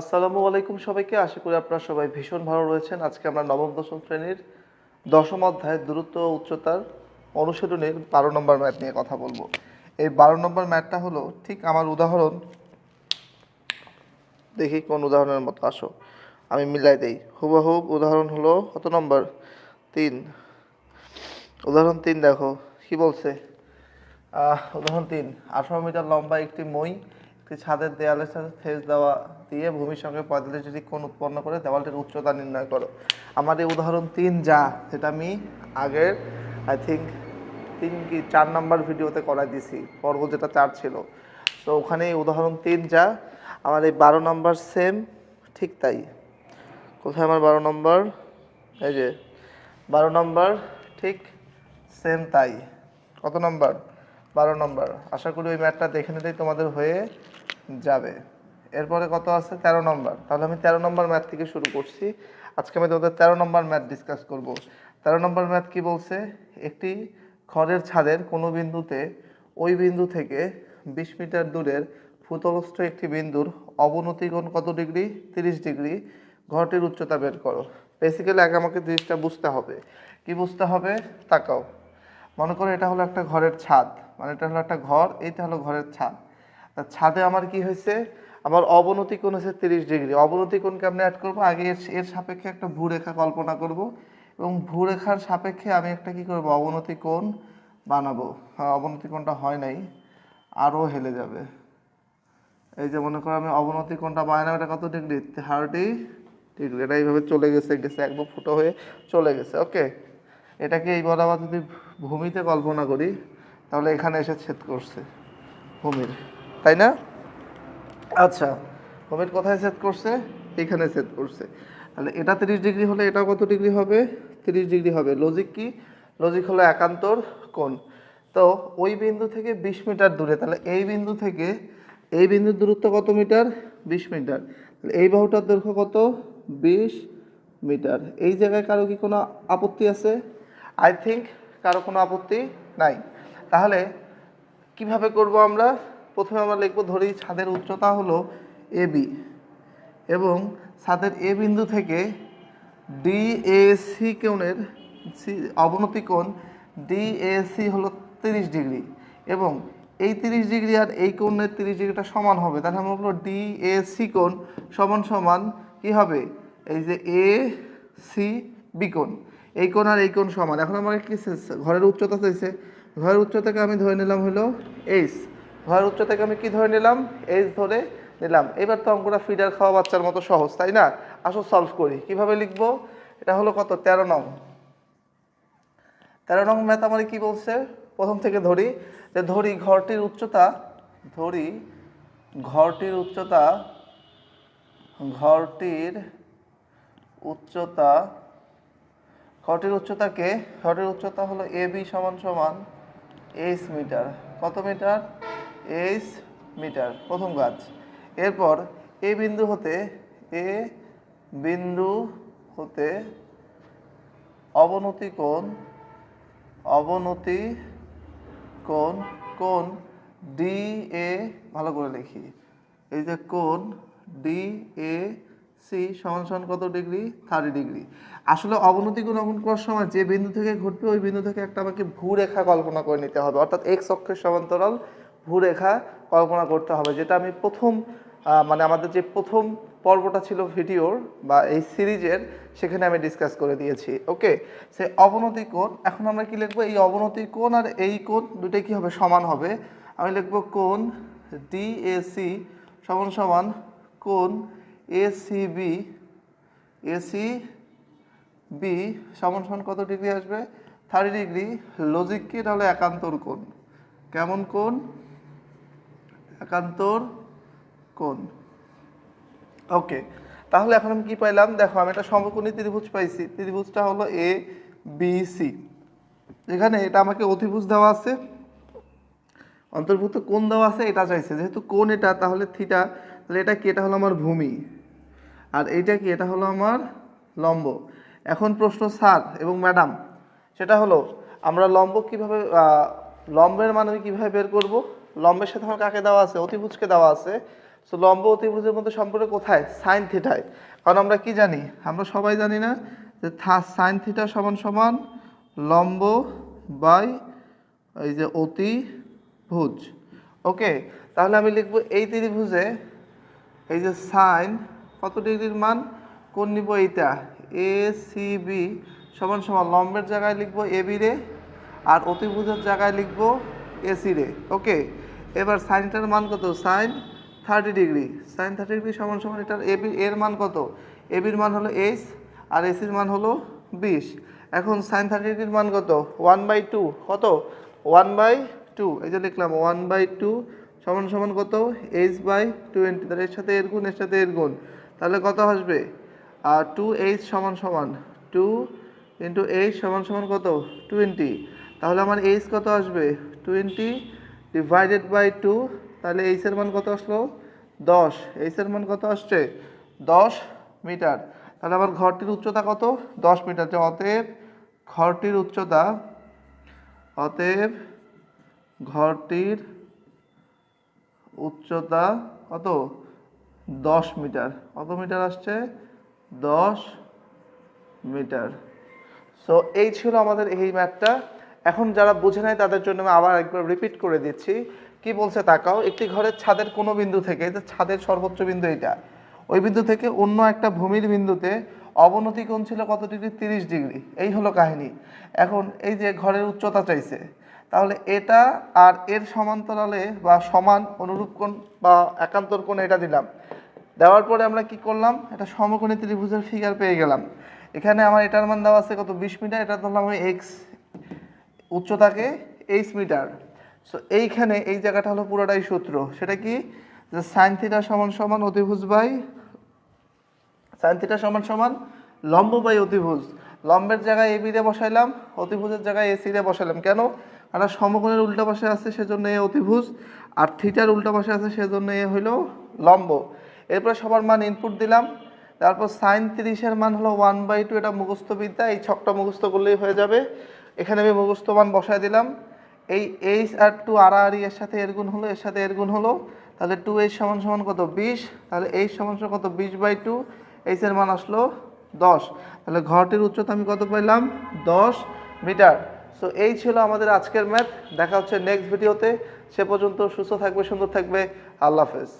আসসালামু আলাইকুম সবাইকে। আশা করি আপনারা সবাই ভীষণ ভালো রয়েছেন। আজকে আমরা নবম, দশম শ্রেণির দশম অধ্যায় দূরত্ব উচ্চতার অনুশীলনের বারো নম্বর ম্যাথ নিয়ে কথা বলব। এই বারো নম্বর ম্যাথটা হলো, ঠিক আমার উদাহরণ। দেখি কোন উদাহরণের মতো, আসো। আমি মিলাই দেই। হুবহুব উদাহরণ হলো কত নম্বর? তিন। উদাহরণ তিন দেখো। কি বলছে? উদাহরণ তিন। আঠারো মিটার লম্বা একটি মই ছাদের দেয়ালের সাথে সেচ দেওয়া দিয়ে ভূমির সঙ্গে পঁয়তাল্লিশ ডিগ্রি কোণ উৎপন্ন করে, দেওয়ালটির উচ্চতা নির্ণয় করো। আমার এই উদাহরণ তিন যা সেটা আমি আগের আই থিঙ্ক তিন কি, চার নাম্বার ভিডিওতে করাই দিছি, পর্ব যেটা চার ছিল। তো ওখানে উদাহরণ তিন যা, আমার এই বারো নম্বর সেম ঠিক তাই। কোথায় আমার বারো নম্বর? এই যে, বারো নম্বর, ঠিক সেম তাই। কত নম্বর? বারো নম্বর। আশা করি ওই ম্যাটটা দেখে নিলেই তোমাদের হয়ে যাবে। এরপরে কত আছে? তেরো নম্বর। তাহলে আমি তেরো নম্বর ম্যাথ থেকে শুরু করছি। আজকে আমি তোমাদের তেরো নম্বর ম্যাথ ডিসকাস করব। তেরো নম্বর ম্যাথ কি বলছে? একটি খড়ের ছাদের কোনো বিন্দুতে ওই বিন্দু থেকে বিশ মিটার দূরের ভূতলস্থ একটি বিন্দুর অবনতি কোণ কত ডিগ্রি? তিরিশ ডিগ্রি। ঘরটির উচ্চতা বের করো। বেসিক্যালি আগে আমাকে জিনিসটা বুঝতে হবে। কি বুঝতে হবে? তাকাও। মনে করো এটা হলো একটা ঘরের ছাদ। মানে এটা হলো একটা ঘর, এইটা হলো ঘরের ছাদ। তা ছাদে আমার কি হয়েছে? আমার অবনতি কোণ হচ্ছে তিরিশ ডিগ্রি। অবনতি কোণকে আমি অ্যাড করব। আগে এর এর সাপেক্ষে একটা ভূরেখা কল্পনা করব। এবং ভূরেখার সাপেক্ষে আমি একটা কি করব? অবনতি কোণ বানাবো। হ্যাঁ অবনতি কোণটা হয় নাই। আরও হেলে যাবে। এই যে মনে করো আমি অবনতি কোণটা বানালাম এটা কত ডিগ্রি? Thirty degree. এটা এইভাবে চলে গেছে গেছে, একদম ফুটো হয়ে চলে গেছে। ওকে? এটাকে এই বরাবর যদি ভূমিতে কল্পনা করি, তাহলে এখানে এসে ছেদ করছে ভূমির। তাই না? আচ্ছা। ভূমির কোথায় সেট করছে এখানে সেট করছে। তাহলে এটা তিরিশ ডিগ্রি হলে এটা কত ডিগ্রি হবে? তিরিশ ডিগ্রি হবে। লজিক কি? লজিক হলো একান্তর কোণ। তো ওই বিন্দু থেকে বিশ মিটার দূরে তাহলে এই বিন্দু থেকে এই বিন্দুর দূরত্ব কত মিটার? বিশ মিটার। তাহলে এই বাহুটার দৈর্ঘ্য কত? বিশ মিটার। এই জায়গায় কারও কি কোনো আপত্তি আছে? আই থিঙ্ক কারও কোনো আপত্তি নাই। তাহলে কীভাবে করব আমরা? প্রথমে আমরা লিখব, ধরি ছাদের উচ্চতা হলো এ বি এবং ছাদের এ বিন্দু থেকে ডিএসি কোণের অবনতি কোণ ডিএসি হলো তিরিশ ডিগ্রি এবং এই তিরিশ ডিগ্রি আর এই কোণের তিরিশ ডিগ্রিটা সমান হবে। তাহলে আমরা বলব ডিএসি কোণ সমান সমান কি হবে? এই যে এ সি বি কোণ। এই কোণ আর এই কোণ সমান। এখন আমাকে কি? ঘরের উচ্চতা চাইছে। ঘরের উচ্চতাকে আমি ধরে নিলাম হলো এইচ। ঘরের উচ্চতাকে আমি কি ধরে নিলাম? এইচ ধরে নিলাম। এবার তো অঙ্কটা ফিডার খাওয়া বাচ্চার মতো সহজ, তাই না? আসো সলভ করি। কীভাবে লিখব? এটা হলো কত? তেরো নং। তেরো নং ম্যাথ আমার কি বলছে? প্রথম থেকে ধরি। যে ধরি ঘরটির উচ্চতা, ধরি ঘরটির উচ্চতা ঘরটির উচ্চতা, ঘরটির উচ্চতাকে ঘরটির উচ্চতা হলো এ বি সমান সমান এইচ মিটার কত মিটার এইচ মিটার, প্রথম কাজ এরপর এ বিন্দু হতে এ বিন্দু হতে অবনতি কোণ অবনতি কোণ কোণ ডি এ ভালো করে লিখি। এই যে কোণ ডি এ সি সমান সমান কত ডিগ্রি? Thirty degree. আসলে অবনতি কোণ অঙ্কন করার সময় যে বিন্দু থেকে ঘটবে, ওই বিন্দু থেকে একটা আমাকে ভূরেখা কল্পনা করে নিতে হবে। অর্থাৎ এক্স অক্ষের সমান্তরাল ভূরেখা কল্পনা করতে হবে, যেটা আমি প্রথম মানে আমাদের যে প্রথম পর্বটা ছিল ভিডিওর বা এই সিরিজের, সেখানে আমি ডিসকাস করে দিয়েছি ওকে সে অবনতি কোণ, এখন আমরা কি লিখব? এই অবনতি কোণ আর এই কোণ দুটোই কি হবে? সমান হবে। আমি লিখব কোণ ডিএসি সমান সমান কোণ এসিবি এসি বি সমান সমান কত ডিগ্রি আসবে? Thirty degree. লজিক কি? তাহলে একান্তর কোণ। কেমন কোণ? একান্তর কোণ। ওকে তাহলে এখন আমি কি পাইলাম? দেখো, আমি একটা সমকোণী ত্রিভুজ পাইছি। ত্রিভুজটা হলো এ বি সি এখানে এটা আমাকে অতিভুজ দেওয়া আছে। অন্তর্ভুক্ত কোন দেওয়া আছে, এটা চাইছে। যেহেতু কোন এটা, তাহলে থিটা, তাহলে এটা কি? এটা হলো আমার ভূমি। আর এইটা কি? এটা হলো আমার লম্ব। এখন প্রশ্ন, স্যার এবং ম্যাডাম, সেটা হলো, আমরা লম্ব কীভাবে লম্বের মান আমি কীভাবে বের করব? লম্বের সাথে আমার কাকে দেওয়া আছে? অতিভুজকে দেওয়া আছে। সো লম্ব অতিভুজের মধ্যে সম্পর্ক কোথায়? সাইন থিটায় কারণ আমরা কি জানি? আমরা সবাই জানি না যে থা সাইন থিটা সমান সমান লম্ব বাই এই যে অতিভুজ। ওকে তাহলে আমি লিখব এই ত্রিভুজে এই যে সাইন কত ডিগ্রির মান? কোন নিব এইটা? এ সি বি সমান সমান লম্বের জায়গায় লিখব এ বি রে, আর অতিভুজের জায়গায় লিখব এসি রে। ওকে এবার সাইনটার মান কত? Sine thirty degree. Sine thirty degree সমান সমান এটার এবি এর মান কত? এবির মান হলো এইচ আর এসির মান হলো বিশ। এখন সাইন থার্টি ডিগ্রির মান কত? ওয়ান বাই টু কত? One by two. এই যে লিখলাম, ওয়ান বাই টু সমান সমান কত? H by twenty. তাহলে এর সাথে এর গুণ, এর সাথে এর গুণ। তাহলে কত আসবে? আর টু এইচ সমান সমান। টু ইন্টু এইচ সমান সমান কত? টোয়েন্টি। তাহলে আমার এইচ কত আসবে? টোয়েন্টি ডিভাইডেড বাই টু তাহলে এইচের মান কত আসলো? দশ। এইচের মান কত আসছে? দশ মিটার। তাহলে আমার ঘরটির উচ্চতা কত? দশ মিটার। যে অতএব ঘরটির উচ্চতা, অতএব ঘরটির উচ্চতা কত? দশ মিটার। কত মিটার আসছে? দশ মিটার। সো এই ছিল আমাদের এই ম্যাথটা এখন যারা বুঝে নাই তাদের জন্য আমি আবার একবার রিপিট করে দিচ্ছি। কি বলছে তাকাও, একটি ঘরের ছাদের কোনো বিন্দু থেকে যে ছাদের সর্বোচ্চ বিন্দু এটা, ওই বিন্দু থেকে অন্য একটা ভূমির বিন্দুতে অবনতি কোণ ছিল কত ডিগ্রি? তিরিশ ডিগ্রি। এই হলো কাহিনী। এখন এই যে ঘরের উচ্চতা চাইছে, তাহলে এটা আর এর সমান্তরালে বা সমান অনুরূপ কোণ বা একান্তর কোণ এটা দিলাম। দেওয়ার পরে আমরা কি করলাম? এটা সমকোণী ত্রিভুজের ফিগার পেয়ে গেলাম। এখানে আমার এটার মান দেওয়া আছে কত? বিশ মিটার, এটা ধরলাম আমি এক্স উচ্চতাকে এইচ মিটার সো এইখানে এই জায়গাটা হলো পুরোটাই সূত্র। সেটা কি? যে সাইন সমান সমান অতিভুজ বাই সাইন সমান সমান লম্ব বাই অতিভুজ। লম্বের জায়গায় এ বিরে বসাইলাম, অতিভুজের জায়গায় এসি রে বসাইলাম। কেন? কারণ সমকোণের উল্টা পাশে আছে, সেজন্য এ অতিভুজ। আর থিটার উল্টা পাশে আছে, সেজন্য এ হইল লম্ব। এরপর সবার মান ইনপুট দিলাম। তারপর সাইন তিরিশের মান হলো ওয়ান বাই টু এটা মুখস্থ বিদ্যা এই ছকটা মুখস্থ করলেই হয়ে যাবে। এখানে আমি মুখস্থ বসায় দিলাম। এই এইচ আর টু আড়াআড়ি এর সাথে এর গুণ হলো, এর সাথে এর গুণ হলো। তাহলে টু এইচ সমান সমান কত? বিশ। তাহলে এইচ সমান সমান কত? বিশ বাই টু এইচের মান আসলো দশ। তাহলে ঘরটির উচ্চতা আমি কত পাইলাম? দশ মিটার। সো এই ছিল আমাদের আজকের ম্যাথ দেখা হচ্ছে নেক্সট ভিডিওতে সে পর্যন্ত সুস্থ থাকবে, সুন্দর থাকবে। আল্লাহ হাফেজ।